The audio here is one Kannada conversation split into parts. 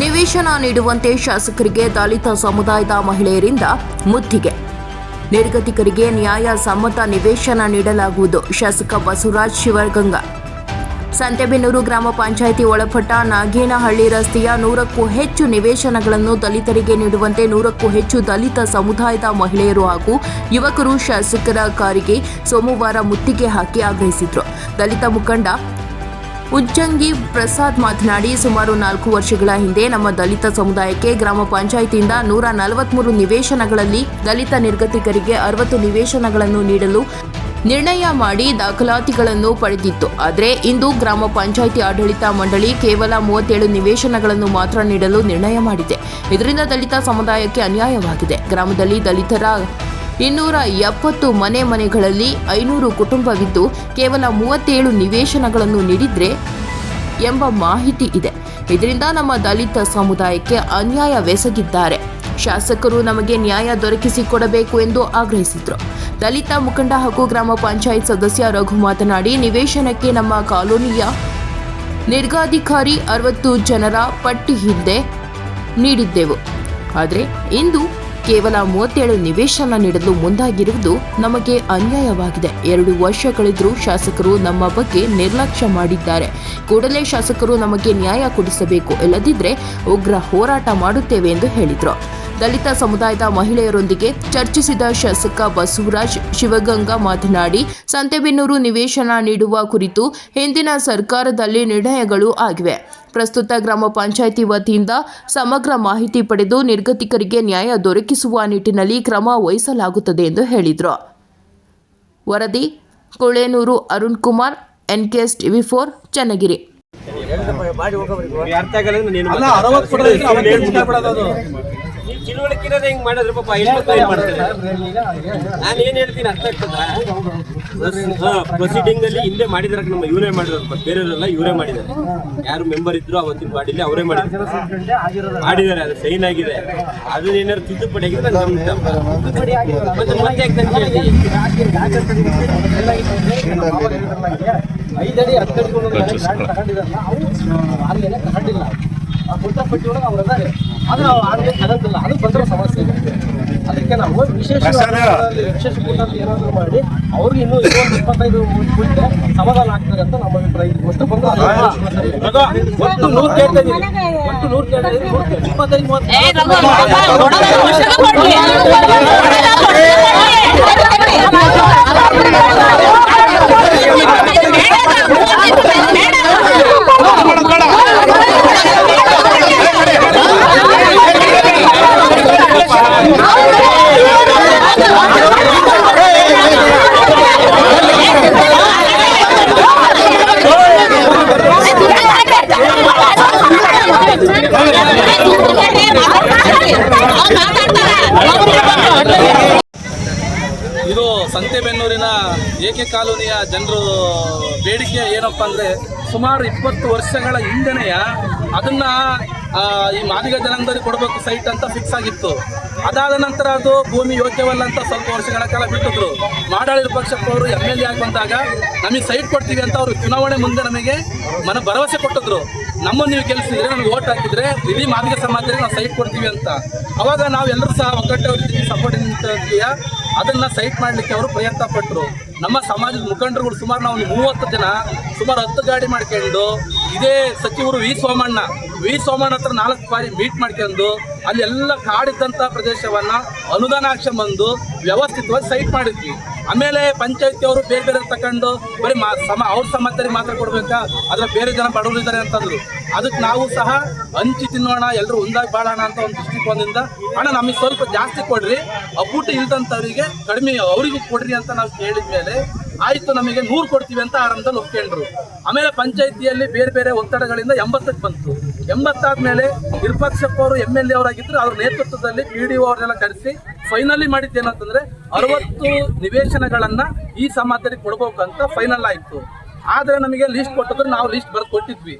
ನಿವೇಶನ ನೀಡುವಂತೆ ಶಾಸಕರಿಗೆ ದಲಿತ ಸಮುದಾಯದ ಮಹಿಳೆಯರಿಂದ ಮುತ್ತಿಗೆ. ನಿರ್ಗತಿಕರಿಗೆ ನ್ಯಾಯ ಸಮ್ಮತ ನಿವೇಶನ ನೀಡಲಾಗುವುದು. ಶಾಸಕ ಬಸವರಾಜ್ ಶಿವಗಂಗಾ. ಸಂತೆಬೆನ್ನೂರು ಗ್ರಾಮ ಪಂಚಾಯಿತಿ ಒಳಪಟ್ಟ ನಾಗೇನಹಳ್ಳಿ ರಸ್ತೆಯ ನೂರಕ್ಕೂ ಹೆಚ್ಚು ನಿವೇಶನಗಳನ್ನು ದಲಿತರಿಗೆ ನೀಡುವಂತೆ ನೂರಕ್ಕೂ ಹೆಚ್ಚು ದಲಿತ ಸಮುದಾಯದ ಮಹಿಳೆಯರು ಹಾಗೂ ಯುವಕರು ಶಾಸಕರ ಕಾರಿಗೆ ಸೋಮವಾರ ಮುತ್ತಿಗೆ ಹಾಕಿ ಆಗ್ರಹಿಸಿದರು. ದಲಿತ ಮುಖಂಡ ಉಜ್ಜಂಗಿ ಪ್ರಸಾದ್ ಮಾತನಾಡಿ, ಸುಮಾರು ನಾಲ್ಕು ವರ್ಷಗಳ ಹಿಂದೆ ನಮ್ಮ ದಲಿತ ಸಮುದಾಯಕ್ಕೆ ಗ್ರಾಮ ಪಂಚಾಯಿತಿಯಿಂದ ನೂರ ನಲವತ್ಮೂರು ನಿವೇಶನಗಳಲ್ಲಿ ದಲಿತ ನಿರ್ಗತಿಕರಿಗೆ ಅರವತ್ತು ನಿವೇಶನಗಳನ್ನು ನೀಡಲು ನಿರ್ಣಯ ಮಾಡಿ ದಾಖಲಾತಿಗಳನ್ನು ಪಡೆದಿತ್ತು. ಆದರೆ ಇಂದು ಗ್ರಾಮ ಪಂಚಾಯಿತಿ ಆಡಳಿತ ಮಂಡಳಿ ಕೇವಲ ಮೂವತ್ತೇಳು ನಿವೇಶನಗಳನ್ನು ಮಾತ್ರ ನೀಡಲು ನಿರ್ಣಯ ಮಾಡಿದೆ. ಇದರಿಂದ ದಲಿತ ಸಮುದಾಯಕ್ಕೆ ಅನ್ಯಾಯವಾಗಿದೆ. ಗ್ರಾಮದಲ್ಲಿ ದಲಿತರ ಇನ್ನೂರ ಎಪ್ಪತ್ತು ಮನೆ ಮನೆಗಳಲ್ಲಿ ಐನೂರು ಕುಟುಂಬವಿದ್ದು ಕೇವಲ ಮೂವತ್ತೇಳು ನಿವೇಶನಗಳನ್ನು ನೀಡಿದ್ರೆ ಎಂಬ ಮಾಹಿತಿ ಇದೆ. ಇದರಿಂದ ನಮ್ಮ ದಲಿತ ಸಮುದಾಯಕ್ಕೆ ಅನ್ಯಾಯವೆಸಗಿದ್ದಾರೆ ಶಾಸಕರು ನಮಗೆ ನ್ಯಾಯ ದೊರಕಿಸಿಕೊಡಬೇಕು ಎಂದು ಆಗ್ರಹಿಸಿದರು. ದಲಿತ ಮುಖಂಡ ಹಾಗೂ ಗ್ರಾಮ ಪಂಚಾಯತ್ ಸದಸ್ಯ ರಘು ಮಾತನಾಡಿ, ನಿವೇಶನಕ್ಕೆ ನಮ್ಮ ಕಾಲೋನಿಯ ನಿರ್ಗಾಧಿಕಾರಿ ಅರವತ್ತು ಜನರ ಪಟ್ಟಿ ಹಿಂದೆ ನೀಡಿದ್ದೆವು. ಆದರೆ ಇಂದು ಕೇವಲ ಮೂವತ್ತೇಳು ನಿವೇಶನ ನೀಡಲು ಮುಂದಾಗಿರುವುದು ನಮಗೆ ಅನ್ಯಾಯವಾಗಿದೆ. ಎರಡು ವರ್ಷ ಕಳೆದರೂ ಶಾಸಕರು ನಮ್ಮ ಬಗ್ಗೆ ನಿರ್ಲಕ್ಷ್ಯ ಮಾಡಿದ್ದಾರೆ. ಕೂಡಲೇ ಶಾಸಕರು ನಮಗೆ ನ್ಯಾಯ ಕೊಡಿಸಬೇಕು. ಇಲ್ಲದಿದ್ದರೆ ಉಗ್ರ ಹೋರಾಟ ಮಾಡುತ್ತೇವೆ ಎಂದು ಹೇಳಿದರು. ದಲಿತ ಸಮುದಾಯದ ಮಹಿಳೆಯರೊಂದಿಗೆ ಚರ್ಚಿಸಿದ ಶಾಸಕ ಬಸವರಾಜ್ ಶಿವಗಂಗಾ ಮಾತನಾಡಿ, ಸಂತೆಬೆನ್ನೂರು ನಿವೇಶನ ನೀಡುವ ಕುರಿತು ಹಿಂದಿನ ಸರ್ಕಾರದಲ್ಲಿ ನಿರ್ಣಯಗಳು ಆಗಿವೆ. ಪ್ರಸ್ತುತ ಗ್ರಾಮ ಪಂಚಾಯಿತಿ ವತಿಯಿಂದ ಸಮಗ್ರ ಮಾಹಿತಿ ಪಡೆದು ನಿರ್ಗತಿಕರಿಗೆ ನ್ಯಾಯ ದೊರಕಿಸುವ ನಿಟ್ಟಿನಲ್ಲಿ ಕ್ರಮ ವಹಿಸಲಾಗುತ್ತದೆ ಎಂದು ಹೇಳಿದರು. ವರದಿ, Kolenur Arun Kumar, NKS TV four, Channagiri. ಕೊಡೋದಕ್ಕೆ ಅವತ್ತೇ ಚಿಕ್ಕ ಬಿಡೋದು ಅದು. ನೀನ್ ತಿಳುವಳಿಕೆ ಇರೋದೇ ಮಾಡಿದ್ರೆ ಪಾಪ ಹೆಣ್ಮಕ್ಳು ಮಾಡ್ತಾರೆ ನಾನು ಏನ್ ಹೇಳ್ತೀನಿ ಅರ್ಥ ಆಗ್ತದ ಪ್ರೊಸೀಡಿಂಗ್ ಅಲ್ಲಿ ಹಿಂದೆ ಮಾಡಿದ್ರೆ ನಮ್ಮ ಇವರೇ ಮಾಡಿದ್ರು ಬೇರೆಯವರೆಲ್ಲ ಇವರೇ ಮಾಡಿದ್ದಾರೆ ಯಾರು ಮೆಂಬರ್ ಇದ್ರು ಅವತ್ತಿನ ಬಾಡಿಲಿ ಅವರೇ ಮಾಡಿದ್ದಾರೆ ಮಾಡಿದ್ದಾರೆ, ಅದು ಸೈನ್ ಆಗಿದೆ ಅದು ಏನಾದ್ರು ತಿದ್ದುಪಡಿ ತಪ್ಪು. ಮತ್ತೆ ಮತ್ತೆ ಯಾಕೆ ಹೇಳ್ತಿ? ಐದಡಿ ಹತ್ತಡಿ ತಗೊಂಡಿದ್ದಾರಲ್ಲ, ಅವರು ಆರ್ಗೆನೆ ತಗೊಂಡಿಲ್ಲ ಕೊಟ್ಟ ಪಟ್ಟಿ ಒಳಗೆ ಅವ್ರು ಅದಾರೆ ಆದ್ರೆ ಅವ್ರು ಆರ್ಗೆ ತಗೊಂಡಿಲ್ಲ ಅದು ಬಂದಿರೋ ಸಮಸ್ಯೆ ಇದೆ ಅದಕ್ಕೆ ನಾವು ವಿಶೇಷ ವಿಶೇಷ ಏನಾದರೂ ಮಾಡಿ ಅವ್ರಿಗೆ ಇನ್ನೂ ಇನ್ನೊಂದು ಇಪ್ಪತ್ತೈದು ಕುಳಿತೆ ಸಮಾಧಾನ ಆಗ್ತಾರೆ ಅಂತ ನಮ್ಮ ಅಭಿಪ್ರಾಯ ಇದೆ. ಒಟ್ಟು ಬಂದು ಒಟ್ಟು ನೂರು ಕೇಳ್ತಾ ಒಟ್ಟು ನೂರು ಕೇಳ್ತಾ ಇದೀವಿ ನೂರು ಕೇಳ್ತಾ- ಇದು ಸಂತೆಬೆನ್ನೂರಿನ ಏಕೆ ಕಾಲೋನಿಯ ಜನರು ಬೇಡಿಕೆ ಏನಪ್ಪ ಅಂದರೆ ಸುಮಾರು ಇಪ್ಪತ್ತು ವರ್ಷಗಳ ಹಿಂದೆನೆಯ ಅದನ್ನ ಈ ಮಾದಿಗ ಜನಾಂಗದಲ್ಲಿ ಕೊಡಬೇಕು ಸೈಟ್ ಅಂತ ಫಿಕ್ಸ್ ಆಗಿತ್ತು. ಅದಾದ ನಂತರ ಅದು ಭೂಮಿ ಯೋಗ್ಯವಲ್ಲ ಅಂತ ಸ್ವಲ್ಪ ವರ್ಷಗಳ ಕಾಲ ಬಿಟ್ಟಿದ್ರು. ಮಾಡಾಳಿರ ಪಕ್ಷಕ್ಕವರು ಎಂ ಎಲ್ ಎ ಆಗಿ ಬಂದಾಗ ನಮಗೆ ಸೈಟ್ ಕೊಡ್ತೀವಿ ಅಂತ ಅವರು ಚುನಾವಣೆ ಮುಂದೆ ನಮಗೆ ಮನ ಭರವಸೆ ಕೊಟ್ಟಿದ್ರು. ನಮ್ಮನ್ನು ನೀವು ಗೆಲ್ಲಿಸಿದ್ರೆ ನಮಗೆ ಓಟ್ ಹಾಕಿದ್ರೆ ಇಡೀ ಮಾದಿಗ ಸಮಾಜದಲ್ಲಿ ನಾವು ಸೈಟ್ ಕೊಡ್ತೀವಿ ಅಂತ. ಅವಾಗ ನಾವೆಲ್ಲರೂ ಸಹ ಒಗ್ಗಟ್ಟವ್ರ ಸಪೋರ್ಟ್ ಅದನ್ನ ಸೈಟ್ ಮಾಡಲಿಕ್ಕೆ ಅವರು ಪ್ರಯತ್ನ ಪಟ್ಟರು ನಮ್ಮ ಸಮಾಜದ ಮುಖಂಡರುಗಳು ಸುಮಾರು ನಾವು ಮೂವತ್ತು ಜನ, ಸುಮಾರು ಹತ್ತು ಗಾಡಿ ಮಾಡ್ಕೊಂಡು ಇದೇ ಸಚಿವರು ವಿ ಸೋಮಣ್ಣ. ವಿ ಸೋಮಣ್ಣ ಹತ್ರ ನಾಲ್ಕು ಬಾರಿ ಮೀಟ್ ಮಾಡ್ಕೊಂಡು ಅಲ್ಲಿ ಕಾಡಿದ್ದಂತಹ ಕಾಡಿದ್ದಂಥ ಪ್ರದೇಶವನ್ನ ಅನುದಾನಾಕ್ಷ ಬಂದು ವ್ಯವಸ್ಥಿತವಾಗಿ ಸೈಟ್ ಮಾಡಿದ್ವಿ. ಆಮೇಲೆ ಪಂಚಾಯತಿ ಅವರು ಬೇರೆ ಬೇರೆ ತಕೊಂಡು ಬರೀ ಮಾ ಸಮ ಅವ್ರ ಸಮಾಜದಲ್ಲಿ ಮಾತ್ರ ಕೊಡ್ಬೇಕಾ ಅದ್ರ ಬೇರೆ ಜನ ಬಡವರು ಇದ್ದಾರೆ ಅಂತಂದ್ರು ಅದಕ್ಕೆ ನಾವು ಸಹ ಹಂಚಿ ತಿನ್ನೋಣ ಎಲ್ಲರೂ ಒಂದಾಗಿ ಬಾಳೋಣ ಅಂತ ಒಂದು ದೃಷ್ಟಿಕೋನದಿಂದ ಹಣ ನಮಗೆ ಸ್ವಲ್ಪ ಜಾಸ್ತಿ ಕೊಡ್ರಿ ಅಪ್ಪುಟ ಇಲ್ದಂಥವರಿಗೆ ಕಡಿಮೆ ಅವರಿಗೂ ಕೊಡ್ರಿ ಅಂತ ನಾವು ಕೇಳಿದ ಮೇಲೆ ಆಯ್ತು, ನಮಗೆ ನೂರು ಕೊಡ್ತೀವಿ ಅಂತ ಆರಂಭದಲ್ಲಿ ಒಪ್ಕೊಂಡ್ರು. ಆಮೇಲೆ ಪಂಚಾಯಿತಿಯಲ್ಲಿ ಬೇರೆ ಬೇರೆ ಒತ್ತಡಗಳಿಂದ ಎಂಬತ್ತಕ್ಕೆ ಬಂತು. ಎಂಬತ್ತಾದ್ಮೇಲೆ ಮೇಲೆ ಅವರು ಎಂ ಎಲ್ ಎ ಅವರಾಗಿದ್ದರು ಅವ್ರ ನೇತೃತ್ವದಲ್ಲಿ ಪಿ ಡಿ ಅವ್ರನ್ನೆಲ್ಲ ಕರೆಸಿ ಫೈನಲಿ ಮಾಡಿದ್ದು ಏನಂತಂದ್ರೆ ಅರವತ್ತು ನಿವೇಶನಗಳನ್ನು ಈ ಸಮಾಜದಲ್ಲಿ ಕೊಡಬೇಕು ಅಂತ ಫೈನಲ್ ಆಯ್ತು. ಆದ್ರೆ ನಮಗೆ ಲಿಸ್ಟ್ ಕೊಟ್ಟಿದ್ರು, ನಾವು ಲಿಸ್ಟ್ ಬರೆದು ಕೊಟ್ಟಿದ್ವಿ.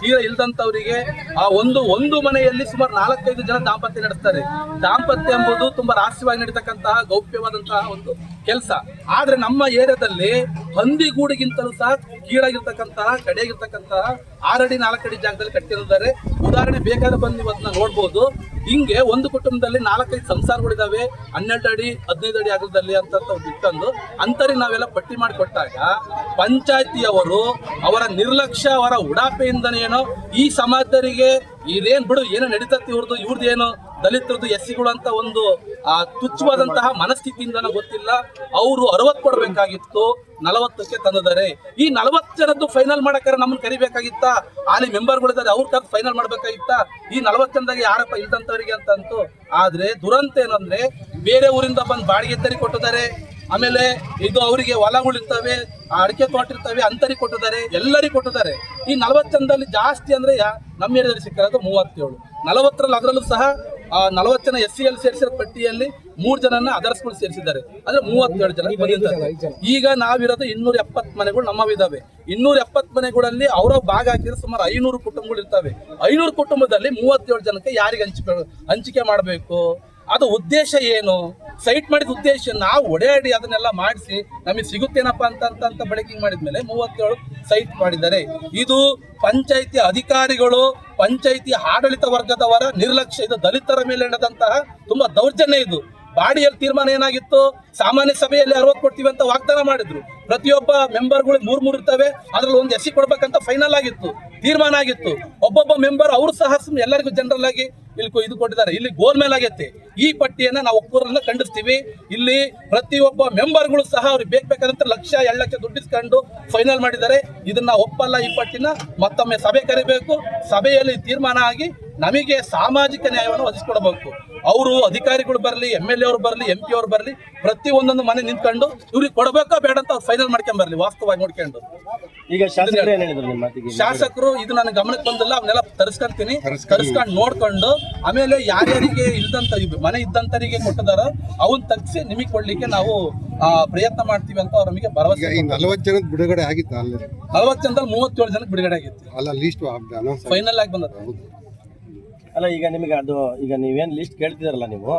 ತೀರ ಇಲ್ದಂತವರಿಗೆ ಆ ಒಂದು ಒಂದು ಮನೆಯಲ್ಲಿ ಸುಮಾರು ನಾಲ್ಕೈದು ಜನ ದಾಂಪತ್ಯ ನಡೆಸ್ತಾರೆ. ದಾಂಪತ್ಯ ಎಂಬುದು ತುಂಬಾ ರಹಸ್ಯವಾಗಿ ನಡೀತಕ್ಕಂತಹ ಗೌಪ್ಯವಾದಂತಹ ಒಂದು ಕೆಲಸ. ಆದ್ರೆ ನಮ್ಮ ಏರಿಯಾದಲ್ಲಿ ಹಂದಿಗೂಡಿಗಿಂತಲೂ ಸಹ ಕೀಳಾಗಿರ್ತಕ್ಕಂತಹ, ಕಡೆಯಾಗಿರ್ತಕ್ಕಂತಹ ಆರಡಿ, ನಾಲ್ಕಡಿ ಜಾಗದಲ್ಲಿ ಕಟ್ಟಿರುತ್ತಾರೆ ಉದಾಹರಣೆ ಬೇಕಾದ್ರೆ ಬಂದು ಇವತ್ತು ನೋಡ್ಬೋದು. ಹಿಂಗೆ ಒಂದು ಕುಟುಂಬದಲ್ಲಿ ನಾಲ್ಕೈದು ಸಂಸಾರಗಳಿದಾವೆ. ಹನ್ನೆರಡು ಅಡಿ, ಹದಿನೈದು ಅಡಿ ಅಗಲದಲ್ಲಿ ಅಂತ ಇಟ್ಟಂದು ಅಂತರಿ ನಾವೆಲ್ಲ ಪಟ್ಟಿ ಮಾಡಿಕೊಟ್ಟಾಗ ಪಂಚಾಯತಿಯವರು ಅವರ ನಿರ್ಲಕ್ಷ್ಯ, ಅವರ ಉಡಾಪೆಯಿಂದನೇನೋ ಈ ಸಮಾಜರಿಗೆ ಇದೇನ್ ಬಿಡು, ಏನೋ ನಡೀತತ್ತಿ ಇವ್ರದ್ದು ಇವ್ರದ್ದು ಏನು ದಲಿತರದ್ದು, ಎಸ್ಸಿಗಳು ಅಂತ ಒಂದು, ಆ, ತುಚ್ಛವಾದಂತಹ ಮನಸ್ಥಿತಿಯಿಂದ ಗೊತ್ತಿಲ್ಲ. ಅವರು ಅರವತ್ತು ಕೊಡ್ಬೇಕಾಗಿತ್ತು, ನಲವತ್ತಕ್ಕೆ ತಂದಿದ್ದಾರೆ. ಈ ನಲವತ್ತು ಜನದ್ದು ಫೈನಲ್ ಮಾಡಕ್ಕಾರ ನಮ್ಮನ್ನ ಕರಿಬೇಕಾಗಿತ್ತ? ಅಲ್ಲಿ ಮೆಂಬರ್ಗಳಿದ್ದಾರೆ, ಅವ್ರ ಕರೆದು ಫೈನಲ್ ಮಾಡ್ಬೇಕಾಗಿತ್ತ? ಈ ನಲವತ್ತು ಜನದಾಗ ಯಾರಪ್ಪ ಇಲ್ದಂತವರಿಗೆ ಅಂತಂತು. ಆದ್ರೆ ದುರಂತ ಏನಂದ್ರೆ ಬೇರೆ ಊರಿಂದ ಬಂದು ಬಾಡಿಗೆ ತರಿ ಕೊಟ್ಟಿದ್ದಾರೆ. ಆಮೇಲೆ ಇದು ಅವರಿಗೆ ಹೊಲಗಳಿರ್ತವೆ ಅಡಿಕೆ ತೋಟ ಇರ್ತವೆ ಅಂತರಿ ಕೊಟ್ಟಿದ್ದಾರೆ ಎಲ್ಲರಿಗೂ ಕೊಟ್ಟಿದ್ದಾರೆ. ಈ ನಲವತ್ತು ಜನದಲ್ಲಿ ಜಾಸ್ತಿ ಅಂದ್ರೆ ನಮ್ಮ ಏರಿಯಾದಲ್ಲಿ ಸಿಕ್ಕಿರೋದು ಮೂವತ್ತೇಳು. ನಲವತ್ತರಲ್ಲಿ ಅದರಲ್ಲೂ ಸಹ ಆ ನಲವತ್ತು ಜನ ಎಸ್ ಸಿ ಎಲ್ ಸೇರಿಸಿರೋ ಪಟ್ಟಿಯಲ್ಲಿ ಮೂರು ಜನನ ಅದರ್ಸ್ಗಳು ಸೇರಿಸಿದ್ದಾರೆ. ಅಂದ್ರೆ ಮೂವತ್ತೇಳು ಜನ ಬಂದಿದ್ದಾರೆ. ಈಗ ನಾವಿರೋದು ಇನ್ನೂರ ಎಪ್ಪತ್ತು ಮನೆಗಳು ನಮ್ಮವಿದಾವೆ ಇನ್ನೂರ ಎಪ್ಪತ್ತು ಮನೆಗಳಲ್ಲಿ ಅವರ ಭಾಗ ಹಾಕಿದ್ರೆ ಸುಮಾರು ಐನೂರು ಕುಟುಂಬಗಳು ಇರ್ತವೆ ಐನೂರು ಕುಟುಂಬದಲ್ಲಿ ಮೂವತ್ತೇಳು ಜನಕ್ಕೆ ಯಾರಿಗೆ ಹಂಚಿಕೆ ಹಂಚಿಕೆ ಮಾಡಬೇಕು? ಅದು ಉದ್ದೇಶ ಏನು? ಸೈಟ್ ಮಾಡಿದ ಉದ್ದೇಶ ನಾವು ಒಡೆಯಾಡಿ ಅದನ್ನೆಲ್ಲ ಮಾಡಿಸಿ ನಮಗೆ ಸಿಗುತ್ತೇನಪ್ಪ ಅಂತ ಬೆಳಕಿಂಗ್ ಮಾಡಿದ್ಮೇಲೆ ಮೂವತ್ತೇಳು ಸೈಟ್ ಮಾಡಿದ್ದಾರೆ. ಇದು ಪಂಚಾಯಿತಿ ಅಧಿಕಾರಿಗಳು, ಪಂಚಾಯಿತಿ ಆಡಳಿತ ವರ್ಗದವರ ನಿರ್ಲಕ್ಷ್ಯ, ಇದು ದಲಿತರ ಮೇಲೆ ನಡೆದಂತಹ ತುಂಬಾ ದೌರ್ಜನ್ಯ ಇದು. ಬಾಡಿಯಲ್ಲಿ ತೀರ್ಮಾನ ಏನಾಗಿತ್ತು? ಸಾಮಾನ್ಯ ಸಭೆಯಲ್ಲಿ ಅರವತ್ತು ಕೊಡ್ತೀವಿ ಅಂತ ವಾಗ್ದಾನ ಮಾಡಿದ್ರು. ಪ್ರತಿಯೊಬ್ಬ ಮೆಂಬರ್ಗಳು ಮೂರ್ ಮೂರು ಇರ್ತವೆ. ಅದ್ರಲ್ಲಿ ಒಂದು ಎಸಿ ಕೊಡ್ಬೇಕಂತ ಫೈನಲ್ ಆಗಿತ್ತು, ತೀರ್ಮಾನ ಆಗಿತ್ತು. ಒಬ್ಬೊಬ್ಬ ಮೆಂಬರ್ ಅವರು ಸಹ ಎಲ್ಲರಿಗೂ ಜನರಲ್ ಆಗಿ ಇಲ್ಲಿ ಇದು ಕೊಟ್ಟಿದ್ದಾರೆ. ಇಲ್ಲಿ ಗೋಲ್ ಮೇಲೆ ಆಗೈತೆ. ಈ ಪಟ್ಟಿಯನ್ನ ನಾವು ಒಕ್ಕೂರನ್ನ ಖಂಡಿಸ್ತೀವಿ. ಇಲ್ಲಿ ಪ್ರತಿಯೊಬ್ಬ ಮೆಂಬರ್ಗಳು ಸಹ ಅವ್ರಿಗೆ ಬೇಕಬೇಕಾದಂತ ಲಕ್ಷ ಎರಡು ಲಕ್ಷ ದುಡ್ಡಿಸ್ಕೊಂಡು ಫೈನಲ್ ಮಾಡಿದ್ದಾರೆ. ಇದನ್ನ ಒಪ್ಪಲ್ಲ ಈ ಪಟ್ಟಿನ. ಮತ್ತೊಮ್ಮೆ ಸಭೆ ಕರಿಬೇಕು. ಸಭೆಯಲ್ಲಿ ತೀರ್ಮಾನ ಆಗಿ ನಮಗೆ ಸಾಮಾಜಿಕ ನ್ಯಾಯವನ್ನು ಒದಗಿಸ್ಕೊಡ್ಬೇಕು. ಅವರು ಅಧಿಕಾರಿಗಳು ಬರಲಿ ಎಂ ಎಲ್ ಎ ಅವ್ರು ಬರಲಿ ಎಂ ಪಿ ಅವ್ರು ಬರಲಿ ಪ್ರತಿ ಒಂದೊಂದು ಮನೆ ನಿಂತ್ಕೊಂಡು ಇವ್ರಿಗೆ ಕೊಡಬೇಕಾ ಬೇಡ ಅಂತ ಅವ್ರು ಫೈನಲ್ ಮಾಡ್ಕೊಂಡ್ ಬರಲಿ ವಾಸ್ತವವಾಗಿ ನೋಡ್ಕೊಂಡು. ಈಗ ಶಾಸಕರು ಇದು ನನ್ನ ಗಮನಕ್ಕೆ ಬಂದಿಲ್ಲ ಅವನ್ನೆಲ್ಲ ತರಿಸ್ಕೊಂತೀನಿ. ತರಿಸ್ಕೊಂಡು ನೋಡ್ಕೊಂಡು ಆಮೇಲೆ ಯಾರ್ಯಾರಿಗೆ ಇಲ್ದಂತ ಇವ್ ಮನೆ ಇದ್ದಂತರಿಗೆ ಕೊಟ್ಟಿದಾರೋ ಅವನ್ ತಗ್ಸಿ ನಿಮಗೆ ಕೊಡ್ಲಿಕ್ಕೆ ನಾವು ಪ್ರಯತ್ನ ಮಾಡ್ತೀವಿ ಅಂತ ಅವ್ರ ನಮಗೆ ಭರವಸೆ ನಲವತ್ತು ಜನದ ಬಿಡುಗಡೆ ಆಗಿತ್ತು ಅಲ್ಲಿ? ನಲವತ್ತು ಜನದಲ್ಲಿ ಮೂವತ್ತೇಳು ಜನಕ್ಕೆ ಬಿಡುಗಡೆ ಆಗಿತ್ತು. ಅಲ್ಲ ಲೀಸ್ಟ್ ಫೈನಲ್ ಆಗಿ. ಬಂದದ ಅಲ್ಲ ಈಗ ನಿಮಗೆ ಅದು ಈಗ ನೀವೇನು ಲಿಸ್ಟ್ ಕೇಳ್ತಿದಾರಲ್ಲ ನೀವು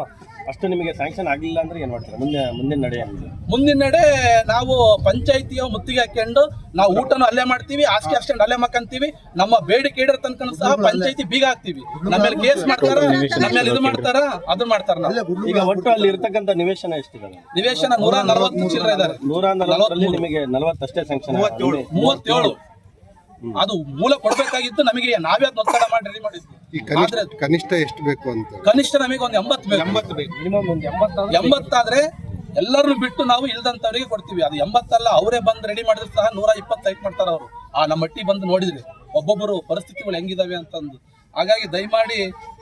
ಅಷ್ಟು ನಿಮಗೆ ಸ್ಯಾಂಕ್ಷನ್ ಆಗಲಿಲ್ಲ ಅಂದ್ರೆ ಏನ್ ಮಾಡ್ತೀರಾ? ಮುಂದೆ ಮುಂದಿನ ನಡೆ ಏನಿದೆ ಮುಂದಿನ ನಡೆ ನಾವು ಪಂಚಾಯಿತಿಯ ಮುತ್ತಿಗೆ ಹಾಕೊಂಡು ನಾವು ಊಟನೂ ಅಲ್ಲೇ ಮಾಡ್ತೀವಿ ಹಾಸಿಗೆ ಅಷ್ಟೇ ಅಲ್ಲೇ ಮಾಡ್ಕೊಂತೀವಿ ನಮ್ಮ ಬೇಡಿಕೆ ಇಡ ತನಕ ಸಹ ಪಂಚಾಯಿತಿ ಬೀಗ ಹಾಕ್ತೀವಿ. ನಮ್ಮೇಲೆ ಕೇಸ್ ಮಾಡ್ತಾರ? ನಮ್ಮಲ್ಲಿ ಇದು ಮಾಡ್ತಾರ? ಅದು ಮಾಡ್ತಾರ ನಾವು. ಈಗ ಒಟ್ಟು ಅಲ್ಲಿ ಇರ್ತಕ್ಕಂಥ ನಿವೇಶನ ಎಷ್ಟಿದೆ ನಿವೇಶನ ನೂರ ನಲವತ್ತು ಚಿಲ್ಲರ ಇದಾರೆ ನೂರ ನಲವತ್ತರಲ್ಲಿ ನಿಮಗೆ ನಲವತ್ತಷ್ಟೇ ಸ್ಯಾಂಕ್ಷನ್ ಮೂವತ್ತೇಳು. ಅದು ಮೂಲ ಕೊಡ್ಬೇಕಾಗಿತ್ತು ನಮಗೆ ನಾವೇ ಅದನ್ನ ಒತ್ತಡ ಮಾಡಿ ರೆಡಿ ಮಾಡಿದ್ವಿ. ಈ ಕನಿಷ್ಠ ಎಷ್ಟು ಬೇಕು ಅಂತ? ಕನಿಷ್ಠ ನಮಗೆ ಒಂದು ಎಂಬತ್ತು ಬೇಕು. ಎಂಬತ್ತು ಬೇಕು ಮಿನಿಮಮ್ ಒಂದು ಎಂಬತ್ತಾರು ಎಂಬತ್ತಾದ್ರೆ ಎಲ್ಲರನ್ನು ಬಿಟ್ಟು ನಾವು ಇಲ್ದಂತವರಿಗೆ ಕೊಡ್ತೀವಿ. ಅದು ಎಂಬತ್ತಲ್ಲ ಅವರೇ ಬಂದು ರೆಡಿ ಮಾಡಿದ್ರೆ ಸಹ ನೂರ ಇಪ್ಪತ್ತೈದು ಮಾಡ್ತಾರ ಅವರು. ಆ ನಮ್ಮ ಮಟ್ಟಿ ಬಂದು ನೋಡಿದ್ರೆ ಒಬ್ಬೊಬ್ಬರು ಪರಿಸ್ಥಿತಿಗಳು ಹೆಂಗಿದಾವೆ ಅಂತಂದು. ಹಾಗಾಗಿ ದಯಮಾಡಿ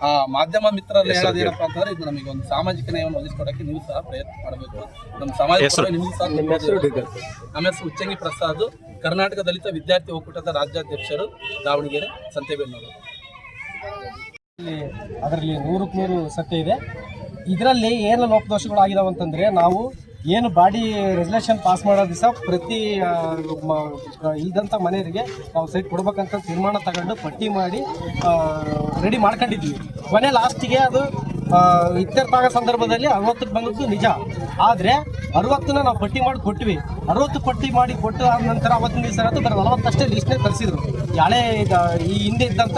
ಆ ಮಾಧ್ಯಮ ಮಿತ್ರರಲ್ಲಿ ಹೇಳೋದೇನಪ್ಪ ಏನಪ್ಪಾ ಅಂತಂದ್ರೆ ಇದು ನಮಗೆ ಒಂದು ಸಾಮಾಜಿಕ ನ್ಯಾಯವನ್ನು ಒದಗಿಸ್ಕೊಡಕ್ಕೆ ನೀವು ಸಹ ಪ್ರಯತ್ನ ಮಾಡಬೇಕು. ನಮ್ಮ ಸಮಾಜ ನಿಮಗೂ ಸಹ ನಮ್ಮ ಹೆಸರು ಉಚ್ಚಂಗಿ ಪ್ರಸಾದ್. ಕರ್ನಾಟಕ ದಲಿತ ವಿದ್ಯಾರ್ಥಿ ಒಕ್ಕೂಟದ ರಾಜ್ಯಾಧ್ಯಕ್ಷರು ದಾವಣಗೆರೆ ಸಂತೆಬೆನ್ನೂರು. ಅದರಲ್ಲಿ ನೂರಕ್ಕೆ ನೂರು ಸತ್ಯ ಇದೆ. ಇದರಲ್ಲಿ ಏನು ಲೋಪದೋಷಗಳು ಆಗಿದಾವಂತಂದ್ರೆ ನಾವು ಏನು ಬಾಡಿ ರೆಸಲ್ಯೂಷನ್ ಪಾಸ್ ಮಾಡೋ ದಿವಸ ಪ್ರತಿ ಇಲ್ದಂಥ ಮನೆಯವರಿಗೆ ನಾವು ಸೈಟ್ ಕೊಡ್ಬೇಕಂತ ತೀರ್ಮಾನ ತಗೊಂಡು ಪಟ್ಟಿ ಮಾಡಿ ರೆಡಿ ಮಾಡ್ಕೊಂಡಿದ್ವಿ ಮನೆ ಲಾಸ್ಟಿಗೆ ಅದು ಆ, ಇತ್ಯರ್ಥ ಆಗೋ ಸಂದರ್ಭದಲ್ಲಿ ಅರವತ್ತಕ್ಕೆ ಬಂದದ್ದು ನಿಜ. ಆದರೆ ಅರವತ್ತನ್ನ ನಾವು ಪಟ್ಟಿ ಮಾಡಿ ಕೊಟ್ವಿ. ಅರವತ್ತು ಪಟ್ಟಿ ಮಾಡಿ ಕೊಟ್ಟು ಆದ ನಂತರ ಅವತ್ತಿನ ದಿವಸ ಅದು ಬರೀ ನಲವತ್ತಷ್ಟೇ ಲೀಸ್ಟ್ನೇ ತರಿಸಿದ್ರು. ಹಳೆ ಈ ಹಿಂದೆ ಇದ್ದಂಥ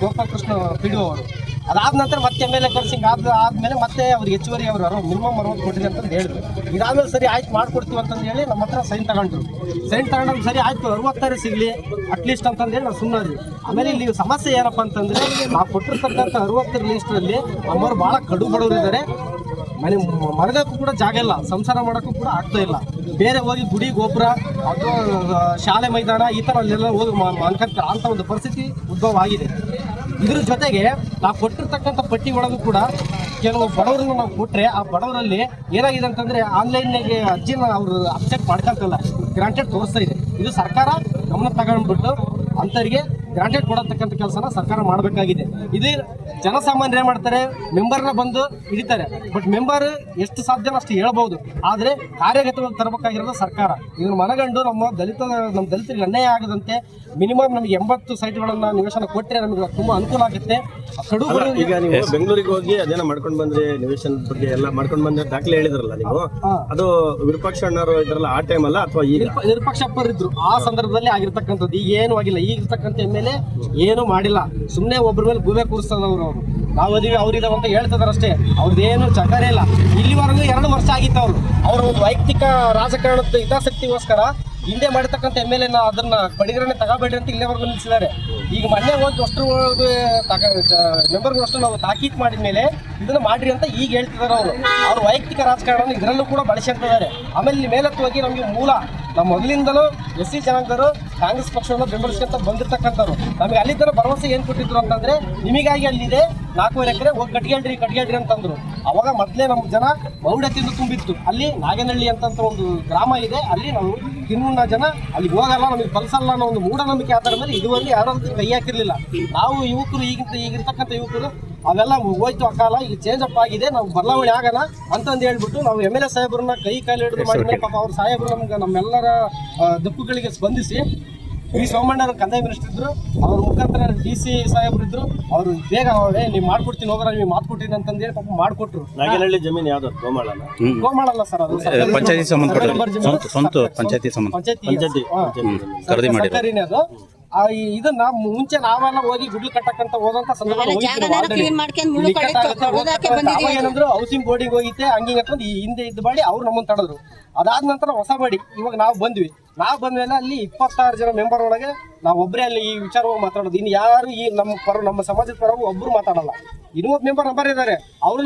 ಗೋಪಾಲಕೃಷ್ಣ ಪಿಡಿಯೋ ಅವರು ಅದಾದ ನಂತರ ಮತ್ತೆ ಎಂ ಎಲ್ ಎ ಕರ್ಸಿಂಗ್ ಆದ ಆದ್ಮೇಲೆ ಮತ್ತೆ ಅವ್ರಿಗೆ ಹೆಚ್ಚುವರಿ ಅವರು ಅರವತ್ತು ಮಿನಿಮಮ್ ಅರವತ್ತು ಕೊಟ್ಟಿದೆ ಅಂತ ಹೇಳಿದ್ರು. ಇದಾದ್ಮೇಲೆ ಸರಿ ಆಯ್ತು ಮಾಡ್ಕೊಡ್ತೀವಿ ಅಂತಂದು ಹೇಳಿ ನಮ್ಮ ಹತ್ರ ಸೈನ್ ತಗೊಂಡ್ರು. ಸೈನ್ ತಗೊಂಡು ಸರಿ ಆಯ್ತು, ಅರವತ್ತಾರು ಸಿಗಲಿ ಅಟ್ಲೀಸ್ಟ್ ಅಂತಂದೇಳಿ ನಾವು ಸುಮ್ಮನೆ ಆಮೇಲೆ ಇಲ್ಲಿ ಸಮಸ್ಯೆ ಏನಪ್ಪ ಅಂತಂದ್ರೆ, ನಾವು ಕೊಟ್ಟಿರ್ತಕ್ಕಂಥ ಅರವತ್ತರ ಲೀಸ್ಟ್ರಲ್ಲಿ ನಮ್ಮವ್ರು ಭಾಳ ಕಡು ಬಡವರಿದ್ದಾರೆ ಮನೆ ಮರಗಕ್ಕೂ ಕೂಡ ಜಾಗ ಇಲ್ಲ, ಸಂಸಾರ ಮಾಡೋಕ್ಕೂ ಕೂಡ ಆಗ್ತಾ ಇಲ್ಲ. ಬೇರೆ ಹೋಗಿ ಗುಡಿ, ಗೋಪುರ, ಅಥವಾ ಶಾಲೆ ಮೈದಾನ, ಈ ಥರ ಅಲ್ಲೆಲ್ಲ ಹೋಗಿ ಅನ್ಕೊಂತಾರೆ ಅಂಥ ಒಂದು ಪರಿಸ್ಥಿತಿ ಉದ್ಭವ ಆಗಿದೆ. ಇದ್ರ ಜೊತೆಗೆ ನಾವು ಕೊಟ್ಟಿರ್ತಕ್ಕಂಥ ಪಟ್ಟಿ ಒಳಗೂ ಕೂಡ ಕೆಲವು ಬಡವರನ್ನು ನಾವು ಕೊಟ್ಟರೆ ಆ ಬಡವರಲ್ಲಿ ಏನಾಗಿದೆ ಅಂತಂದ್ರೆ ಆನ್ಲೈನ್ನಾಗೆ ಅರ್ಜಿನ ಅವರು ಅಕ್ಸೆಪ್ಟ್ ಮಾಡ್ಕೊಂತಲ್ಲ ಗ್ರಾಂಟೆಡ್ ತೋರಿಸ್ತಾ ಇದೆ. ಇದು ಸರ್ಕಾರ ಗಮನ ತಗೊಂಡ್ಬಿಟ್ಟು ಅಂಥವ್ರಿಗೆ ಗ್ರಾಂಟೆಡ್ ಕೊಡತಕ್ಕಂಥ ಕೆಲಸನ ಸರ್ಕಾರ ಮಾಡಬೇಕಾಗಿದೆ. ಇದೇ ಜನಸಾಮಾನ್ಯರು ಏನು ಮಾಡ್ತಾರೆ? ಮೆಂಬರ್ನ ಬಂದು ಹಿಡಿತಾರೆ. ಬಟ್ ಮೆಂಬರ್ ಎಷ್ಟು ಸಾಧ್ಯ ಅಷ್ಟು ಹೇಳ್ಬೋದು. ಆದರೆ ಕಾರ್ಯಗತವಾಗಿ ತರಬೇಕಾಗಿರೋದು ಸರ್ಕಾರ. ಇದನ್ನು ಮನಗಂಡು ನಮ್ಮ ದಲಿತ, ನಮ್ಮ ದಲಿತರಿಗೆ ಅನ್ಯಾಯ ಆಗದಂತೆ ಮಿನಿಮಮ್ ನಮಗೆ ಎಂಬತ್ತು ಸೈಟ್ಗಳನ್ನು ನಿವೇಶನ ಕೊಟ್ಟರೆ ನಮಗೆ ತುಂಬ ಅನುಕೂಲ ಆಗುತ್ತೆ. ಈಗ ನೀವು ಬೆಂಗಳೂರಿಗೆ ಹೋಗಿ ಅದೇನ ಮಾಡ್ಕೊಂಡು ಬಂದ್ರಿ ನಿವೇಶನ ಬಗ್ಗೆ ಎಲ್ಲ ಮಾಡ್ಕೊಂಡು ಬಂದ್ರೆ ದಾಖಲೆ ಹೇಳಿದ್ರಲ್ಲ ನೀವು? ಅದು ವಿರೂಪಾಕ್ಷ ಅಣ್ಣರು ಇದ್ರಲ್ಲ ಆ ಟೈಮ್ ಅಲ್ಲ ಅಥವಾ ಈಗ? ನಿರಪಕ್ಷಪ್ಪರಿದ್ರು ಆ ಸಂದರ್ಭದಲ್ಲಿ ಆಗಿರ್ತಕ್ಕಂಥದ್ದು. ಈಗ ಏನು ಆಗಿಲ್ಲ. ಈಗ ಇರ್ತಕ್ಕಂಥ ಎಂ ಎಲ್ ಎ ಏನು ಮಾಡಿಲ್ಲ. ಸುಮ್ಮನೆ ಒಬ್ಬರ ಮೇಲೆ ಗುಬೆ ಕೂರಿಸ್ತದವ್ರು ಅವರು. ನಾವು ಅದೀವಿ ಅವ್ರಿದಾವ ಅಂತ ಹೇಳ್ತಿದಾರೆ ಅಷ್ಟೇ. ಅವ್ರದ್ದೇನು ಚಕರೇ ಇಲ್ಲ. ಇಲ್ಲಿವರೆಗೂ ಎರಡು ವರ್ಷ ಆಗಿತ್ತು ಅವರು. ಅವರ ಒಂದು ವೈಯಕ್ತಿಕ ರಾಜಕಾರಣದ ಹಿತಾಸಕ್ತಿಗೋಸ್ಕರ ಹಿಂದೆ ಮಾಡಿರ್ತಕ್ಕಂಥ ಎಂ ಎಲ್ ಎನ ಅದನ್ನ ಬಡಿಗರನ್ನ ತಗೋಬೇಡ್ರಿ ಅಂತ ಇಲ್ಲಿವರೆಗೂ ನಿಲ್ಲಿಸಿದ್ದಾರೆ ಈಗ ಮೊನ್ನೆ ಹೋಗಿ ಅಷ್ಟು ಮೆಂಬರ್ಗಳು ಅಷ್ಟು ನಾವು ತಾಕೀತ್ ಮಾಡಿದ ಮೇಲೆ ಇದನ್ನ ಮಾಡ್ರಿ ಅಂತ ಈಗ ಹೇಳ್ತಿದ್ದಾರೆ ಅವರು. ಅವ್ರ ವೈಯಕ್ತಿಕ ರಾಜಕಾರಣವನ್ನು ಇದರಲ್ಲೂ ಕೂಡ ಬಳಸಿರ್ತಿದ್ದಾರೆ ಆಮೇಲೆ ಇಲ್ಲಿ ಮೇಲತ್ತುವಾಗಿ ನಮಗೆ ಮೂಲ ನಮ್ಮ ಮೊದಲಿಂದಲೂ ಎಸ್ ಸಿ ಜನಾಂಗದವರು ಕಾಂಗ್ರೆಸ್ ಪಕ್ಷವನ್ನು ಬೆಂಬಲಿಸ್ಕೊಂತ ಬಂದಿರ್ತಕ್ಕಂಥವ್ರು. ನಮಗೆ ಅಲ್ಲಿದ್ದರ ಭರವಸೆ ಏನು ಕೊಟ್ಟಿದ್ರು ಅಂತಂದ್ರೆ, ನಿಮಗಾಗಿ ಅಲ್ಲಿದೆ, ನಾಲ್ಕೂವರೆ ಎಕರೆ ಹೋಗಿ ಕಟ್ಗೇಳ್ರಿ ಕಟ್ಗೇಳ್ರಿ ಅಂತಂದ್ರು. ಅವಾಗ ಮೊದಲೇ ನಮ್ಮ ಜನ ಮೌಢ್ಯ ತಿಂದು ತುಂಬಿತ್ತು. ಅಲ್ಲಿ ನಾಗನಹಳ್ಳಿ ಅಂತಂತ ಒಂದು ಗ್ರಾಮ ಇದೆ, ಅಲ್ಲಿ ನಾವು ತಿನ್ನ ಜನ ಅಲ್ಲಿ ಹೋಗಲ್ಲ, ನಮಗೆ ಕಲ್ಸಲ್ಲ ಅನ್ನೋ ಒಂದು ಮೂಢನಂಬಿಕೆ ಆಧಾರ ಮೇಲೆ ಇದುವರೆಗೆ ಯಾರು ಅದಕ್ಕೆ ಕೈ ಹಾಕಿರ್ಲಿಲ್ಲ. ನಾವು ಯುವಕರು ಈಗಿಂತ ಈಗಿರ್ತಕ್ಕಂಥ ಯುವಕರು ಅವೆಲ್ಲ ಹೋಯ್ತು ಆ ಕಾಲ ಈಗ ಚೇಂಜ್ ಅಪ್ ಆಗಿದೆ ನಾವು ಬದಲಾವಣೆ ಆಗೋಣ ಅಂತಂದು ಹೇಳ್ಬಿಟ್ಟು ನಾವು ಎಂ ಎಲ್ ಎ ಸಾಹೇಬ್ರನ್ನ ಕೈ ಕಾಲು ಹಿಡಿದು ಮಾಡಿದ್ರೆ ಪಾಪ ಅವ್ರ ಸಾಹೇಬ್ರು ನಮ್ಗೆ ನಮ್ಮೆಲ್ಲರ ದುಃಖಗಳಿಗೆ ಸ್ಪಂದಿಸಿ ಈ ಸೋಮಣ್ಣರ ಕಂದಾಯ ಮಿನಿಸ್ಟರ್ ಇದ್ರು ಅವ್ರ ಮುಖಾಂತರ ಡಿ ಸಿ ಸಾಹೇಬ್ರು ಇದ್ರು ಅವರು ಬೇಗ ಅವ್ರೆ ನೀವು ಮಾಡ್ಕೊಡ್ತೀನಿ ಹೋಗ್ರ ನೀವು ಮಾತು ಅಂತಂದು ಅಂತಂದೇಳಿ ಪಾಪ ಮಾಡ್ಕೊಟ್ರು. ನಾಗೇನಹಳ್ಳಿ ಜಮೀನು ಯಾವ್ದು? ಗೋಮಾಳಲ್ಲ ಗೋಮಾಳಲ್ಲ ಸರ್ ಅದು. ಪಂಚಾಯತಿ ಸಂಬಂಧ ಪಂಚಾಯತಿ ಸಂಬಂಧ. ಪಂಚಾಯತಿ ಪಂಚಾಯತಿ ಹಾ. ಖರೀದಿ ಮಾಡಿ ಸರ್ಕಾರಿನೇ ಅದು. ಆ, ಇದನ್ನ ಮುಂಚೆ ನಾವೆಲ್ಲ ಹೋಗಿ ಗುಡ್ಲು ಕಟ್ಟಕ್ಕಂತ ಹೋದಂತ ಸಂದರ್ಭ ಏನಂದ್ರು ಹೌಸಿಂಗ್ ಬೋರ್ಡಿಂಗ್ ಹೋಗಿತ್ತೆ ಹಂಗಿಂಗ್ ಹಾಕೊಂಡು ಈ ಹಿಂದೆ ಇದ್ದ ಬಾಡಿ ಅವ್ರು ನಮ್ಮನ್ನ ತಡೆದ್ರು. ಅದಾದ ನಂತರ ಹೊಸ ಬಾಡಿ ಇವಾಗ ನಾವು ಬಂದ್ವಿ. ನಾವು ಬಂದ್ಮೇಲೆ ಅಲ್ಲಿ ಇಪ್ಪತ್ತಾರು ಜನ ಮೆಂಬರ್ ಒಳಗೆ ನಾವು ಒಬ್ರೇ ಅಲ್ಲಿ ಈ ವಿಚಾರವಾಗಿ ಮಾತಾಡೋದು. ಇನ್ನು ಯಾರು ಈ ನಮ್ಮ ಪರ ನಮ್ಮ ಸಮಾಜದ ಪರವಾಗಿ ಒಬ್ರು ಮಾತಾಡಲ್ಲ. ಇನ್ನೂ ಒಬ್ಬ ಮೆಂಬರ್ ನಂಬರ್ ಇದ್ದಾರೆ. ಅವರು